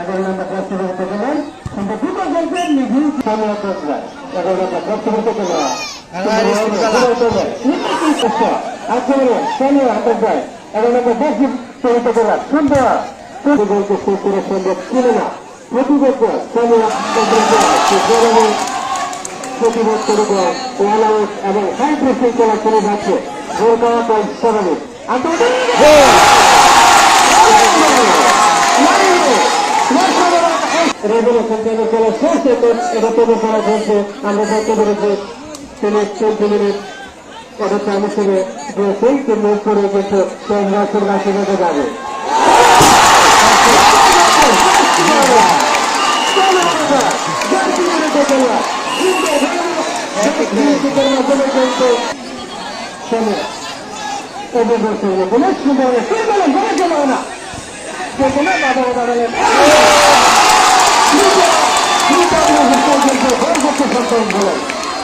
এগারো নম্বর কষ্ট করতে গেলেন কিন্তু দুটো গল্পের করতে এগারো নম্বর কষ্ট করতে গেলে এগারো নম্বর দশ দিন চলিত করার সুন্দর বলতে সে করে সম্ভব ছিল না। প্রতিবদ্ধ সামিয়া প্রতিবাদ করে দেয় ওয়ান আউট এবং হাই প্রেসিং করা চলে যাচ্ছে। গোল করা তাই স্বাভাবিক রেগুলেশন টেনে চলে শেষ এটা টেনে করা চলছে আমরা দেখতে পেরেছি তিনি চলতি মিনিট টাইম হিসেবে দিয়েছেন কিন্তু উপরে কিন্তু সেই ম্যাচের ম্যাচে বেঁধে যাবে। Super